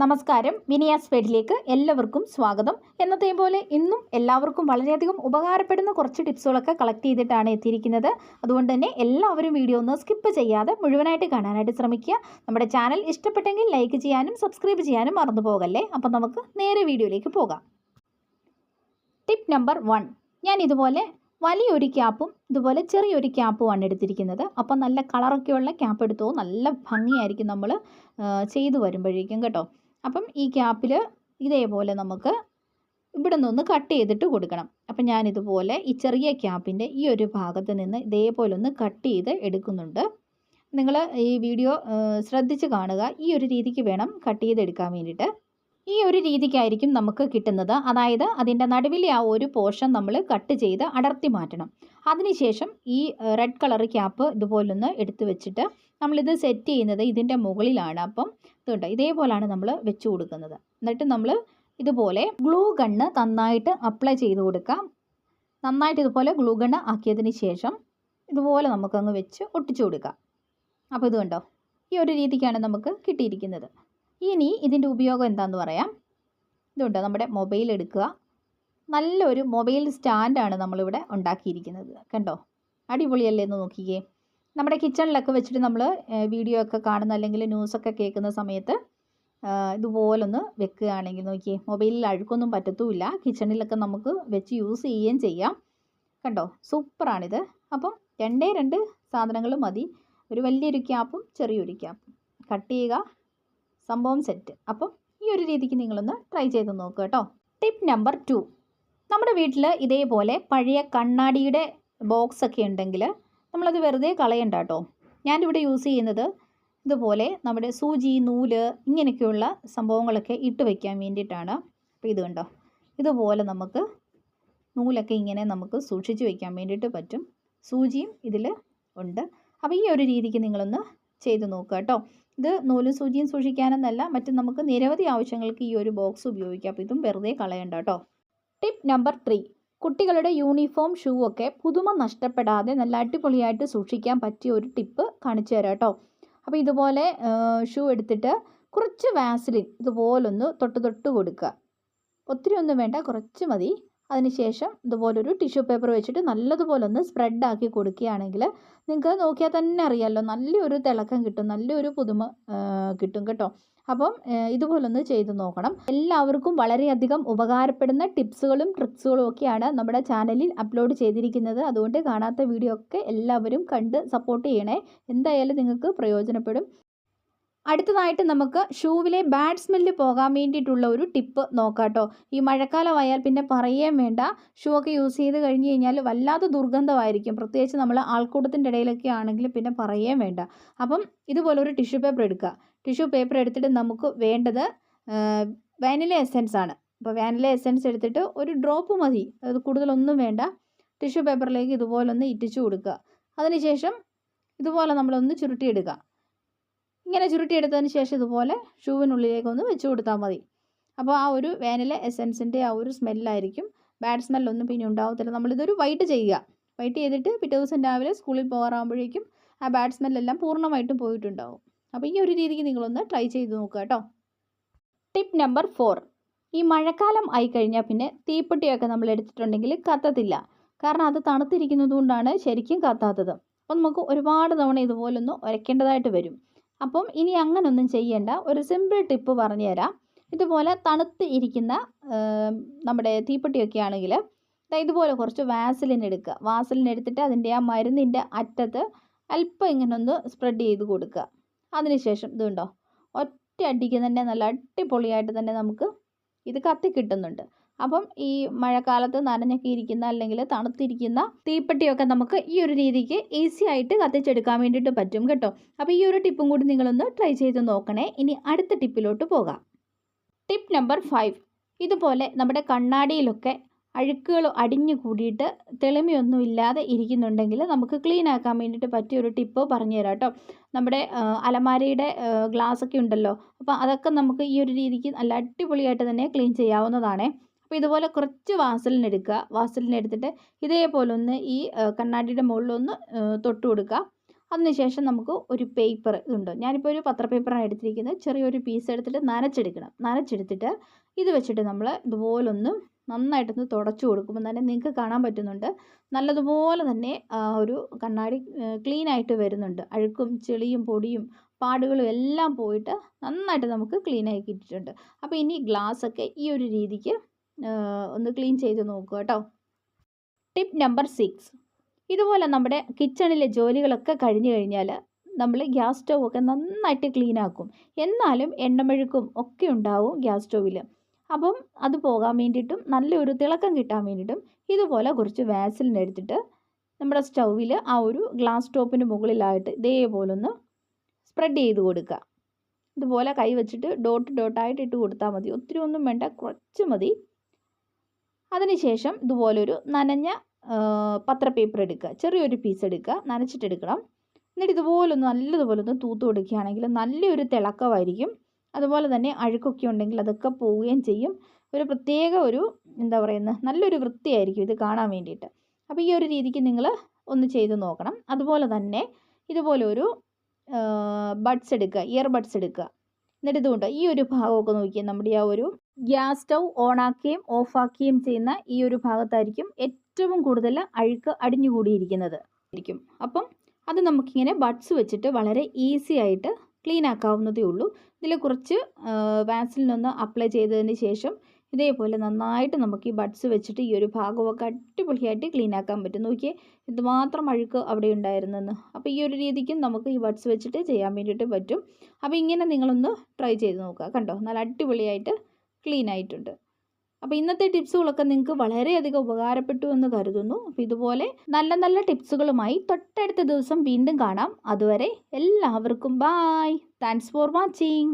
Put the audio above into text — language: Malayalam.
നമസ്കാരം. വിനിയാസ് ഫെഡിലേക്ക് എല്ലാവർക്കും സ്വാഗതം. എന്നത്തെയും പോലെ ഇന്നും എല്ലാവർക്കും വളരെയധികം ഉപകാരപ്പെടുന്ന കുറച്ച് ടിപ്സുകളൊക്കെ കളക്ട് ചെയ്തിട്ടാണ് എത്തിയിരിക്കുന്നത്. അതുകൊണ്ട് തന്നെ എല്ലാവരും വീഡിയോ ഒന്ന് സ്കിപ്പ് ചെയ്യാതെ മുഴുവനായിട്ട് കാണാനായിട്ട് ശ്രമിക്കുക. നമ്മുടെ ചാനൽ ഇഷ്ടപ്പെട്ടെങ്കിൽ ലൈക്ക് ചെയ്യാനും സബ്സ്ക്രൈബ് ചെയ്യാനും മറന്നു പോകല്ലേ? അപ്പം നമുക്ക് നേരെ വീഡിയോയിലേക്ക് പോകാം. ടിപ്പ് നമ്പർ വൺ ഞാൻ ഇതുപോലെ വലിയൊരു ക്യാപ്പും ഇതുപോലെ ചെറിയൊരു ക്യാപ്പുമാണ് എടുത്തിരിക്കുന്നത്. അപ്പം നല്ല കളറൊക്കെയുള്ള ക്യാപ്പ് എടുത്തോ? നല്ല ഭംഗിയായിരിക്കും നമ്മൾ ചെയ്തു വരുമ്പോഴേക്കും കേട്ടോ. അപ്പം ഈ ക്യാപ്പിൽ ഇതേപോലെ നമുക്ക് ഇവിടെ നിന്ന് കട്ട് ചെയ്തിട്ട് കൊടുക്കണം. അപ്പം ഞാനിതുപോലെ ഈ ചെറിയ ക്യാപ്പിന്റെ ഈ ഒരു ഭാഗത്ത് നിന്ന് ഇതേപോലെ ഒന്ന് കട്ട് ചെയ്ത് എടുക്കുന്നുണ്ട്. നിങ്ങൾ ഈ വീഡിയോ ശ്രദ്ധിച്ച് കാണുക. ഈ ഒരു രീതിക്ക് വേണം കട്ട് ചെയ്തെടുക്കാൻ വേണ്ടിയിട്ട്. ഈ ഒരു രീതിക്കായിരിക്കും നമുക്ക് കിട്ടുന്നത്. അതായത് അതിന്റെ നടുവിലെ ആ ഒരു പോർഷൻ നമ്മൾ കട്ട് ചെയ്ത് അടർത്തി മാറ്റണം. അതിനുശേഷം ഈ റെഡ് കളർ ക്യാപ്പ് ഇതുപോലൊന്ന് എടുത്തു വെച്ചിട്ട് നമ്മളിത് സെറ്റ് ചെയ്യുന്നത് ഇതിന്റെ മുകളിലാണ്. അപ്പം ഇതുണ്ട് ഇതേപോലാണ് നമ്മൾ വെച്ച് കൊടുക്കുന്നത്. എന്നിട്ട് നമ്മൾ ഇതുപോലെ ഗ്ലൂ ഗണ്ണ് നന്നായിട്ട് അപ്ലൈ ചെയ്ത് കൊടുക്കാം. നന്നായിട്ട് ഇതുപോലെ ഗ്ലൂ ഗണ്ണ് ആക്കിയതിന് ശേഷം ഇതുപോലെ നമുക്കങ്ങ് വെച്ച് ഒട്ടിച്ചു കൊടുക്കാം. അപ്പോൾ ഇത് കണ്ടോ? ഈ ഒരു രീതിക്കാണ് നമുക്ക് കിട്ടിയിരിക്കുന്നത്. ഇനി ഇതിന്റെ ഉപയോഗം എന്താണെന്ന് പറയാം. ഇതുണ്ട് നമ്മുടെ മൊബൈൽ എടുക്കുക. നല്ലൊരു മൊബൈൽ സ്റ്റാൻഡാണ് നമ്മളിവിടെ ഉണ്ടാക്കിയിരിക്കുന്നത്. കണ്ടോ? അടിപൊളിയല്ലേ എന്ന് നോക്കിക്കേ. നമ്മുടെ കിച്ചണിലൊക്കെ വെച്ചിട്ട് നമ്മൾ വീഡിയോ ഒക്കെ കാണുന്ന അല്ലെങ്കിൽ ന്യൂസൊക്കെ കേൾക്കുന്ന സമയത്ത് ഇതുപോലൊന്ന് വെക്കുകയാണെങ്കിൽ നോക്കിയേ മൊബൈലിൽ അഴുക്കൊന്നും പറ്റത്തുമില്ല. കിച്ചണിലൊക്കെ നമുക്ക് വെച്ച് യൂസ് ചെയ്യുകയും ചെയ്യാം. കണ്ടോ? സൂപ്പറാണിത്. അപ്പം രണ്ടേ രണ്ട് സാധനങ്ങൾ മതി. ഒരു വലിയൊരു ക്യാപ്പും ചെറിയൊരു ക്യാപ്പും കട്ട് ചെയ്യുക. സംഭവം സെറ്റ് അപ്പം ഈ ഒരു രീതിക്ക് നിങ്ങളൊന്ന് ട്രൈ ചെയ്ത് നോക്കുക കേട്ടോ. ടിപ്പ് നമ്പർ ടു നമ്മുടെ വീട്ടിൽ ഇതേപോലെ പഴയ കണ്ണാടിയുടെ ബോക്സ് ഒക്കെ ഉണ്ടെങ്കിൽ നമ്മളത് വെറുതെ കളയണ്ട കേട്ടോ ഞാനിവിടെ യൂസ് ചെയ്യുന്നത് ഇതുപോലെ നമ്മുടെ സൂചി നൂൽ ഇങ്ങനെയൊക്കെയുള്ള സംഭവങ്ങളൊക്കെ ഇട്ട് വയ്ക്കാൻ വേണ്ടിയിട്ടാണ്. അപ്പോൾ ഇതുണ്ടോ ഇതുപോലെ നമുക്ക് നൂലൊക്കെ ഇങ്ങനെ നമുക്ക് സൂക്ഷിച്ച് വയ്ക്കാൻ വേണ്ടിയിട്ട് പറ്റും. സൂചിയും ഇതിൽ ഉണ്ട്. അപ്പോൾ ഈ ഒരു രീതിക്ക് നിങ്ങളൊന്ന് ചെയ്ത് നോക്കുക കേട്ടോ. ഇത് നൂലും സൂചിയും സൂക്ഷിക്കാനെന്നല്ല മറ്റ് നമുക്ക് നിരവധി ആവശ്യങ്ങൾക്ക് ഈ ഒരു ബോക്സ് ഉപയോഗിക്കാം. അപ്പോൾ ഇതും വെറുതെ കളയണ്ട കേട്ടോ. ടിപ്പ് നമ്പർ ത്രീ കുട്ടികളുടെ യൂണിഫോം ഷൂ ഒക്കെ പുതുമ നഷ്ടപ്പെടാതെ നല്ല അടിപൊളിയായിട്ട് സൂക്ഷിക്കാൻ പറ്റിയ ഒരു ടിപ്പ് കാണിച്ചു തരാം കേട്ടോ. അപ്പോൾ ഇതുപോലെ ഷൂ എടുത്തിട്ട് കുറച്ച് വാസലിൻ ഇതുപോലൊന്ന് തൊട്ട് തൊട്ട് കൊടുക്കുക. ഒത്തിരി ഒന്നും വേണ്ട കുറച്ച് മതി. അതിനുശേഷം ഇതുപോലൊരു ടിഷ്യൂ പേപ്പർ വെച്ചിട്ട് നല്ലതുപോലെ ഒന്ന് സ്പ്രെഡ് ആക്കി കൊടുക്കുകയാണെങ്കിൽ നിങ്ങൾക്ക് നോക്കിയാൽ തന്നെ അറിയാമല്ലോ നല്ലൊരു തിളക്കം കിട്ടും നല്ലൊരു പുതുമ കിട്ടും കേട്ടോ. അപ്പം ഇതുപോലൊന്ന് ചെയ്ത് നോക്കണം. എല്ലാവർക്കും വളരെയധികം ഉപകാരപ്പെടുന്ന ടിപ്സുകളും ട്രിക്സുകളും ഒക്കെയാണ് നമ്മുടെ ചാനലിൽ അപ്ലോഡ് ചെയ്തിരിക്കുന്നത്. അതുകൊണ്ട് കാണാത്ത വീഡിയോ ഒക്കെ എല്ലാവരും കണ്ട് സപ്പോർട്ട് ചെയ്യണേ. എന്തായാലും നിങ്ങൾക്ക് പ്രയോജനപ്പെടും. അടുത്തതായിട്ട് നമുക്ക് ഷൂവിലെ ബാഡ് സ്മെല്ല് പോകാൻ വേണ്ടിയിട്ടുള്ള ഒരു ടിപ്പ് നോക്കാം കേട്ടോ. ഈ മഴക്കാലമായാൽ പിന്നെ പറയുകയും വേണ്ട. ഷൂ ഒക്കെ യൂസ് ചെയ്ത് കഴിഞ്ഞ് കഴിഞ്ഞാൽ വല്ലാത്ത ദുർഗന്ധമായിരിക്കും. പ്രത്യേകിച്ച് നമ്മൾ ആൾക്കൂട്ടത്തിന്റെ ഇടയിലൊക്കെ ആണെങ്കിൽ പിന്നെ പറയുകയും വേണ്ട. അപ്പം ഇതുപോലെ ഒരു ടിഷ്യൂ പേപ്പർ എടുക്കുക. ടിഷ്യൂ പേപ്പർ എടുത്തിട്ട് നമുക്ക് വേണ്ടത് വാനില എസെൻസ് ആണ്. അപ്പോൾ വാനില എസെൻസ് എടുത്തിട്ട് ഒരു ഡ്രോപ്പ് മതി. അത് കൂടുതലൊന്നും വേണ്ട. ടിഷ്യൂ പേപ്പറിലേക്ക് ഇതുപോലെ ഒന്ന് ഇറ്റിച്ചു കൊടുക്കുക. അതിനുശേഷം ഇതുപോലെ നമ്മളൊന്ന് ചുരുട്ടിയെടുക്കുക. ഇങ്ങനെ ചുരുട്ടിയെടുത്തതിന് ശേഷം ഇതുപോലെ ഷൂവിനുള്ളിലേക്ക് ഒന്ന് വെച്ച് കൊടുത്താൽ മതി. അപ്പോൾ ആ ഒരു വാനില എസെൻസിന്റെ ആ ഒരു സ്മെല്ലായിരിക്കും ബാഡ് സ്മെല്ലൊന്നും പിന്നെ ഉണ്ടാവത്തില്ല. നമ്മളിതൊരു വൈറ്റ് ചെയ്യുക. വൈറ്റ് ചെയ്തിട്ട് പിറ്റേ ദിവസം രാവിലെ സ്കൂളിൽ പോകാറാകുമ്പോഴേക്കും ആ ബാഡ് സ്മെല്ലെല്ലാം പൂർണമായിട്ടും പോയിട്ടുണ്ടാവും. അപ്പോൾ ഈ ഒരു രീതിക്ക് നിങ്ങളൊന്ന് ട്രൈ ചെയ്ത് നോക്കുക കേട്ടോ ടിപ്പ് നമ്പർ ഫോർ ഈ മഴക്കാലം ആയി കഴിഞ്ഞാൽ പിന്നെ തീപ്പെട്ടിയൊക്കെ നമ്മൾ എടുത്തിട്ടുണ്ടെങ്കിൽ കത്തത്തില്ല. കാരണം അത് തണുത്തിരിക്കുന്നത് കൊണ്ടാണ് ശരിക്കും കത്താത്തത്. അപ്പോൾ നമുക്ക് ഒരുപാട് തവണ ഇതുപോലൊന്ന് ഉരയ്ക്കേണ്ടതായിട്ട് വരും. അപ്പം ഇനി അങ്ങനൊന്നും ചെയ്യേണ്ട. ഒരു സിമ്പിൾ ടിപ്പ് പറഞ്ഞുതരാം ഇതുപോലെ തണുത്ത് ഇരിക്കുന്ന നമ്മുടെ തീപ്പെട്ടിയൊക്കെ ആണെങ്കിൽ ഇതുപോലെ കുറച്ച് വാസലിൻ എടുക്കുക. വാസലിൻ എടുത്തിട്ട് അതിന്റെ ആ മരുന്നിന്റെ അറ്റത്ത് അല്പം ഇങ്ങനെ ഒന്ന് സ്പ്രെഡ് ചെയ്ത് കൊടുക്കുക. അതിനുശേഷം ഇതുണ്ടോ ഒറ്റ അടിക്ക് തന്നെ നല്ല അടിപൊളിയായിട്ട് തന്നെ നമുക്ക് ഇത് കത്തി കിട്ടുന്നുണ്ട്. അപ്പം ഈ മഴക്കാലത്ത് നനഞ്ഞൊക്കെ ഇരിക്കുന്ന അല്ലെങ്കിൽ തണുത്തിരിക്കുന്ന തീപ്പെട്ടിയൊക്കെ നമുക്ക് ഈ ഒരു രീതിക്ക് ഈസി ആയിട്ട് കത്തിച്ചെടുക്കാൻ വേണ്ടിയിട്ട് പറ്റും കേട്ടോ. അപ്പോൾ ഈ ഒരു ടിപ്പും കൂടി നിങ്ങളൊന്ന് ട്രൈ ചെയ്ത് നോക്കണേ. ഇനി അടുത്ത ടിപ്പിലോട്ട് പോകാം. ടിപ്പ് നമ്പർ ഫൈവ് ഇതുപോലെ നമ്മുടെ കണ്ണാടിയിലൊക്കെ അഴുക്കുകൾ അടിഞ്ഞു കൂടിയിട്ട് തെളിമയൊന്നും ഇല്ലാതെ ഇരിക്കുന്നുണ്ടെങ്കിൽ നമുക്ക് ക്ലീൻ ആക്കാൻ വേണ്ടിയിട്ട് പറ്റിയ ഒരു ടിപ്പ് പറഞ്ഞു തരാം കേട്ടോ. നമ്മുടെ അലമാരയുടെ ഗ്ലാസ് ഒക്കെ ഉണ്ടല്ലോ. അപ്പോൾ അതൊക്കെ നമുക്ക് ഈ ഒരു രീതിക്ക് നല്ല അടിപൊളിയായിട്ട് തന്നെ ക്ലീൻ ചെയ്യാവുന്നതാണ്. അപ്പോൾ ഇതുപോലെ കുറച്ച് വാസലിൻ എടുക്കുക. എടുത്തിട്ട് ഇതേപോലെ ഒന്ന് ഈ കണ്ണാടിയുടെ മുകളിലൊന്ന് തൊട്ട് കൊടുക്കുക. അതിനുശേഷം നമുക്ക് ഒരു പേപ്പർ ഇതുണ്ട് ഞാനിപ്പോൾ ഒരു പത്ര പേപ്പറാണ് എടുത്തിരിക്കുന്നത്. ചെറിയൊരു പീസ് എടുത്തിട്ട് നനച്ചെടുക്കണം. നനച്ചെടുത്തിട്ട് ഇത് വെച്ചിട്ട് നമ്മൾ ഇതുപോലൊന്ന് നന്നായിട്ടൊന്ന് തുടച്ചു കൊടുക്കുമ്പോൾ തന്നെ നിങ്ങൾക്ക് കാണാൻ പറ്റുന്നുണ്ട്. നല്ലതുപോലെ തന്നെ ഒരു കണ്ണാടി ക്ലീൻ ആയിട്ട് വരുന്നുണ്ട്. അഴുക്കും ചെളിയും പൊടിയും പാടുകളും എല്ലാം പോയിട്ട് നന്നായിട്ട് നമുക്ക് ക്ലീൻ ആയി കിട്ടിയിട്ടുണ്ട്. അപ്പോൾ ഇനി ഗ്ലാസ് ഒക്കെ ഈ ഒരു രീതിക്ക് ഒന്ന് ക്ലീൻ ചെയ്ത് നോക്കുക കേട്ടോ. ടിപ്പ് നമ്പർ സിക്സ് ഇതുപോലെ നമ്മുടെ കിച്ചണിലെ ജോലികളൊക്കെ കഴിഞ്ഞു കഴിഞ്ഞാൽ നമ്മൾ ഗ്യാസ് സ്റ്റൗ ഒക്കെ നന്നായിട്ട് ക്ലീൻ ആക്കും. എന്നാലും എണ്ണമെഴുക്കും ഒക്കെ ഉണ്ടാവും ഗ്യാസ് സ്റ്റൗവിൽ അപ്പം അത് പോകാൻ വേണ്ടിയിട്ടും നല്ലൊരു തിളക്കം കിട്ടാൻ വേണ്ടിയിട്ടും ഇതുപോലെ കുറച്ച് വാസലിൻ എടുത്തിട്ട് നമ്മുടെ സ്റ്റൗവിൽ ആ ഒരു ഗ്ലാസ് ടോപ്പിന് മുകളിലായിട്ട് ഇതേപോലെ ഒന്ന് സ്പ്രെഡ് ചെയ്ത് കൊടുക്കുക. ഇതുപോലെ കൈ വെച്ചിട്ട് ഡോട്ട് ഡോട്ടായിട്ട് ഇട്ട് കൊടുത്താൽ മതി. ഒത്തിരി ഒന്നും വേണ്ട കുറച്ച് മതി. അതിനുശേഷം ഇതുപോലൊരു നനഞ്ഞ പത്ര പേപ്പർ എടുക്കുക. ചെറിയൊരു പീസ് എടുക്കുക. നനച്ചിട്ടെടുക്കണം എന്നിട്ട് ഇതുപോലൊന്ന് നല്ലതുപോലെ ഒന്ന് തൂത്ത് കൊടുക്കുകയാണെങ്കിൽ നല്ലൊരു തിളക്കമായിരിക്കും. അതുപോലെ തന്നെ അഴുക്കൊക്കെ ഉണ്ടെങ്കിൽ അതൊക്കെ പോവുകയും ചെയ്യും. ഒരു പ്രത്യേക ഒരു എന്താ പറയുന്നത് നല്ലൊരു വൃത്തിയായിരിക്കും ഇത് കാണാൻ വേണ്ടിയിട്ട്. അപ്പോൾ ഈ ഒരു രീതിക്ക് നിങ്ങൾ ഒന്ന് ചെയ്ത് നോക്കണം. അതുപോലെ തന്നെ ഇതുപോലെ ഒരു ബഡ്സ് എടുക്കുക ഇയർ ബഡ്സ് എടുക്കുക. എന്നിട്ട് ഇതുകൊണ്ട് ഈ ഒരു ഭാഗമൊക്കെ നോക്കിയാൽ നമ്മുടെ ആ ഒരു ഗ്യാസ് സ്റ്റൗ ഓണാക്കുകയും ഓഫാക്കുകയും ചെയ്യുന്ന ഈ ഒരു ഭാഗത്തായിരിക്കും ഏറ്റവും കൂടുതൽ അഴുക്ക് അടിഞ്ഞുകൂടിയിരിക്കുന്നത്. ആയിരിക്കും. അപ്പം അത് നമുക്കിങ്ങനെ ബഡ്സ് വെച്ചിട്ട് വളരെ ഈസി ആയിട്ട് ക്ലീൻ ആക്കാവുന്നതേ ഉള്ളൂ. ഇതിൽ കുറച്ച് വാക്സിനൊന്ന് അപ്ലൈ ചെയ്തതിന് ശേഷം ഇതേപോലെ നന്നായിട്ട് നമുക്ക് ഈ ബഡ്സ് വെച്ചിട്ട് ഈ ഒരു ഭാഗമൊക്കെ അടിപൊളിയായിട്ട് ക്ലീൻ ആക്കാൻ പറ്റും. നോക്കിയേ ഇതുമാത്രം അഴുക്ക് അവിടെ ഉണ്ടായിരുന്നെന്ന്. അപ്പോൾ ഈ ഒരു രീതിക്കും നമുക്ക് ഈ ബഡ്സ് വെച്ചിട്ട് ചെയ്യാൻ വേണ്ടിയിട്ട് പറ്റും. അപ്പോൾ ഇങ്ങനെ നിങ്ങളൊന്ന് ട്രൈ ചെയ്ത് നോക്കുക. കണ്ടോ? നല്ല അടിപൊളിയായിട്ട് ക്ലീൻ ആയിട്ടുണ്ട്. അപ്പോൾ ഇന്നത്തെ ടിപ്സുകളൊക്കെ നിങ്ങൾക്ക് വളരെയധികം ഉപകാരപ്പെട്ടു എന്ന് കരുതുന്നു. അപ്പോൾ ഇതുപോലെ നല്ല നല്ല ടിപ്സുകളുമായി തൊട്ടടുത്ത ദിവസം വീണ്ടും കാണാം. അതുവരെ എല്ലാവർക്കും ബായ് താങ്ക്സ് ഫോർ വാച്ചിങ്